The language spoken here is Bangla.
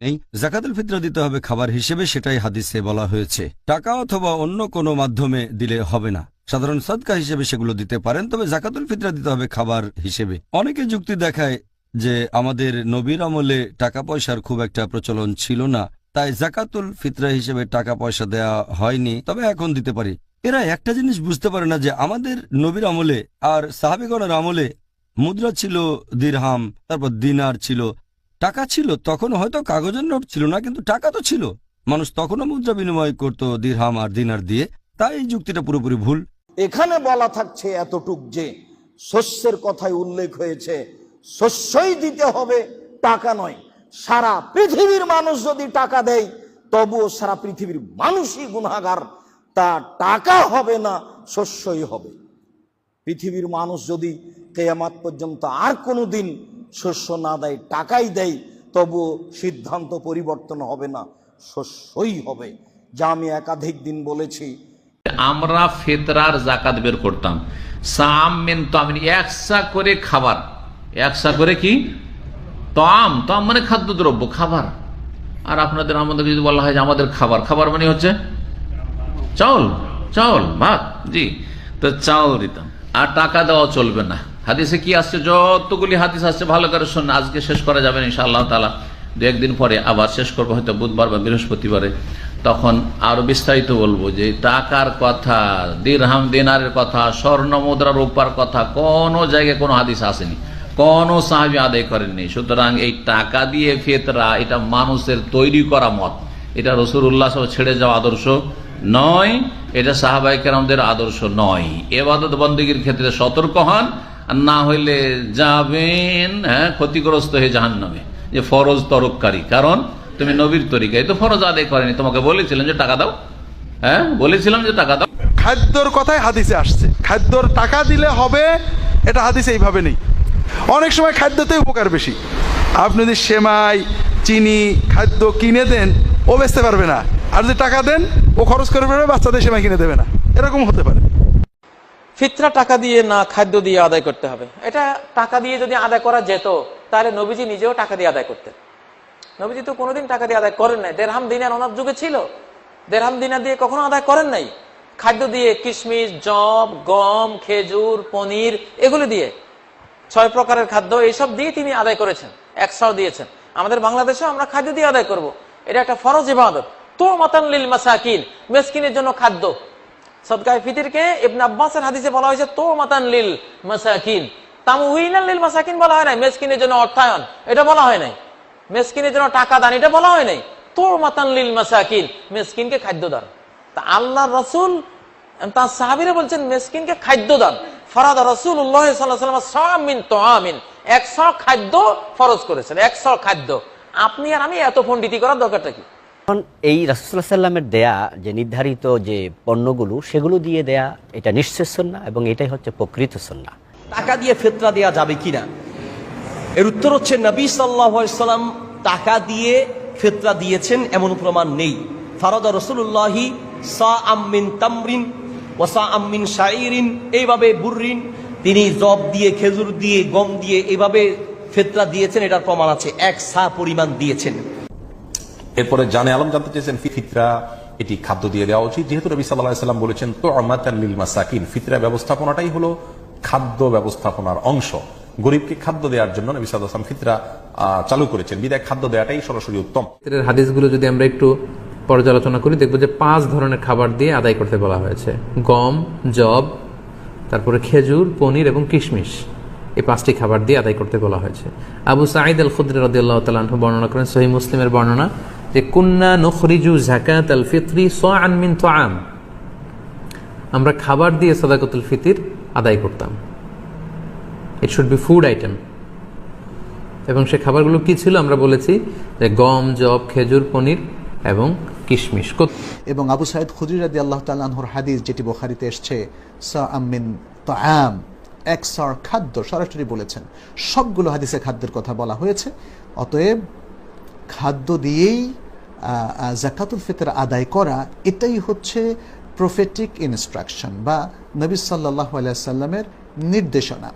নেই। জাকাতুল ফিতরা দিতে হবে খাবার হিসেবে, সেটাই হাদিসে বলা হয়েছে। টাকা অথবা অন্য কোনো মাধ্যমে দিলে হবে না। সাধারণ সদকা হিসেবে সেগুলো দিতে পারেন, তবে জাকাতুল ফিতরা দিতে হবে খাবার হিসেবে। অনেকে যুক্তি দেখায় যে আমাদের নবীর আমলে টাকা পয়সার খুব একটা প্রচলন ছিল না, তাই জাকাতুল ফিতরা হিসেবে টাকা পয়সা দেয়া হয়নি, তবে এখন দিতে পারি। এরা একটা জিনিস বুঝতে পারে না যে আমাদের নবীর আমলে আর সাহাবিগণের আমলে মুদ্রা ছিল দিরহাম, তারপর দিনার ছিল টাকা ছিল তখন হয়তো কাগজের নোট ছিল না, কিন্তু টাকা তো ছিল। মানুষ তখনও মুদ্রা বিনিময় করত দিরহাম আর দিনার দিয়ে। তাই এই যুক্তিটা পুরোপুরি ভুল। এখানে বলা থাকছে এতটুক যে, শস্যের কথায় উল্লেখ হয়েছে, শস্যই দিতে হবে টাকা নয়। সারা পৃথিবীর মানুষ যদি টাকা দেয়, তবুও সারা পৃথিবীর মানুষই গুণাগার তা টাকা হবে না, শস্যই হবে। পৃথিবীর মানুষ যদি কেয়ামাত পর্যন্ত আর কোনো দিন শস্য না দেয়, টাকাই দেয়, তবুও সিদ্ধান্ত পরিবর্তন হবে না, শস্যই হবে। যা আমি একাধিক দিন বলেছি। আমরা ফেতরার জাকাত বের করতাম। সামিন তামিন একসা করে খাবার। একসা করে কি? তাম তাম মানে খাদ্যদ্রব্য, খাবার। আর আপনাদের আমাদের যদি বলা হয় যে আমাদের খাবার খাবার মানে হচ্ছে চাউল চাউল, ভাত, জি। তো চাউল দিতাম। আর টাকা দেওয়া চলবে না। হাদিসে কি আসছে? যতগুলি হাদিস আসছে, ভালো করে শোন। আজকে শেষ করা যাবে না ইনশাআল্লাহ তালা দু একদিন পরে আবার শেষ করব, হয়তো বুধবার বা বৃহস্পতিবারে। তখন আরও বিস্তারিত বলব যে, টাকার কথা, দিরহাম দিনারের কথা, স্বর্ণ মুদ্রা রূপার কথা, কোনো জায়গায় কোনো হাদিস আসেনি। কোনো সাহাবি আদায় করেননি। সুতরাং এই টাকা দিয়ে ফেতরা, এটা মানুষের তৈরি করা মত। এটা রসুল্লাহ সব ছেড়ে যাওয়া আদর্শ নয়, এটা সাহাবাই কেরামদের আদর্শ নয়। এবাদত বন্দীগীর ক্ষেত্রে সতর্ক হন। আর না হইলে যাবেন হ্যাঁ ক্ষতিগ্রস্ত হয়ে জাহান নামে যে ফরজ তরককারী। কারণ তুমি নবীর তরিকায়। তো ফরজ আদায় করেনি। তোমাকে বলেছিলাম যে টাকা দাও। হ্যাঁ বলেছিলাম যে টাকা দাও। খাদ্যর কথাই হাদিসে আসছে। খাদ্যর টাকা দিলে হবে, এটা হাদিসে এইভাবে নেই। অনেক সময় খাদ্যতে উপকার বেশি। আপনি যদি সেমাই, চিনি, খাদ্য কিনে দেন, ও বেচতে পারবে না। আর যদি টাকা দেন, ও খরচ করে বাচ্চাদের সেমাই কিনে দেবে না। এরকম হতে পারে। ফিতরা টাকা দিয়ে না খাদ্য দিয়ে আদায় করতে হবে। এটা টাকা দিয়ে যদি আদায় করা যেত, তাহলে নবীজি নিজেও টাকা দিয়ে আদায় করতেন। নবীজি তো কোনোদিন টাকা দিয়ে আদায় করেন নাই। দেড়হাম দিনার ওনার যুগে ছিল। দেড়হাম দিনা দিয়ে কখনো আদায় করেন নাই। খাদ্য দিয়ে কিশমিশ, জব, গম, খেজুর, পনির, এগুলো দিয়ে। ছয় প্রকারের খাদ্য এইসব দিয়ে তিনি আদায় করেছেন। একশো দিয়েছেন। আমাদের বাংলাদেশেও আমরা খাদ্য দিয়ে আদায় করব। এটা একটা ফরজ ইবাদত। তো মাতান লিল মাসাকিন, মেসকিনের জন্য খাদ্য। সদকায় ফিতিরকে ইবনে আব্বাসের হাদিসে বলা হয়েছে তো মাতান লিল মাসাকিন। তামউইনাল লিল মাসাকিন বলা হয় নাই, মেসকিনের জন্য অর্থায়ন, এটা বলা হয় নাই। মেসকিনের জন্য টাকা দান, এটা বলা হয় নাই। তো মাতান লিল মাসাকিন, মেসকিনকে খাদ্য দান। তা আল্লাহ রসুল, তার সাহাবিরা বলছেন, মেসকিনকে খাদ্য দান। ফরাদ রসুল্লাহ সাল্লাম সামিন তো আমিন একশো খাদ্য ফরজ করেছেন, একশো খাদ্য। আপনি আর আমি এত পণ্ডিতি করার দরকারটা কি? এখন এই রাসুল্লাহ সাল্লামের দেয়া যে নির্ধারিত যে পণ্যগুলো, সেগুলো দিয়ে দেয়া, এটা নিশ্চয় সন্না এবং এটাই হচ্ছে প্রকৃত সন্না টাকা দিয়ে ফেতরা দেওয়া যাবে কিনা? এর উত্তর হচ্ছে নবী সাল্লাম টাকা দিয়ে ফেতরা দিয়েছেন, এমন প্রমাণ নেই। ফারদা রসুল্লাহি সা আম্মিন তামরিন ওসা আম্মিন শাইরিন এইভাবে বুররিন, তিনি জব দিয়ে, খেজুর দিয়ে, গম দিয়ে এইভাবে ফেতরা দিয়েছেন, এটার প্রমাণ আছে। এক সা পরিমাণ দিয়েছেন। এরপরে জানে আলম জানতে চেয়েছেন, ফিতরা এটি খাদ্য দিয়ে দেওয়া উচিত। যেহেতু সাল্লাহ সাল্লাম বলেছেন তো আমাতাল্লিল মাসাকিন, ফিতরা ব্যবস্থাপনাটাই হলো খাদ্য ব্যবস্থাপনার অংশ। গরিবকে খাদ্য দেওয়ার জন্য নবী ফিতরা চালু করেছেন। বিদায় খাদ্য দেওয়াটাই সরাসরি উত্তম। এর হাদিসগুলো যদি আমরা একটু পর্যালোচনা করি, দেখব যে পাঁচ ধরনের খাবার দিয়ে আদায় করতে বলা হয়েছে। গম জব তারপরে খেজুর, পনির এবং কিশমিশ। এই পাঁচটি খাবার দিয়ে আদায় করতে বলা হয়েছে। আবু সাঈদ আল খুদ্র রদিয়াল্লাহ বর্ণনা করেন সহি মুসলিমের বর্ণনা। যে, কুন্না নখরিজু জাকাত আল ফিতরি সোয়ান মিন তোয়াম আমরা খাবার দিয়ে সদাকতুল ফিতির আদায় করতাম। It should be food item এবং সে খাবারগুলো কি ছিল? আমরা বলেছি যে, গম জব খেজুর, পনির এবং কিশমিশ। এবং আবু সাইদ খুদ্রি রাদি আল্লাহ তাল্লাহর হাদিস যেটি বোখারিতে এসছে সা আমিন তাম এক সর খাদ্য সরাসরি বলেছেন। সবগুলো হাদিসে খাদ্যের কথা বলা হয়েছে। অতএব খাদ্য দিয়েই জাকাতুল ফিতর আদায় করা এটাই হচ্ছে প্রফেটিক ইনস্ট্রাকশন বা নবী সাল্লাহ আলাইসাল্লামের নির্দেশনা।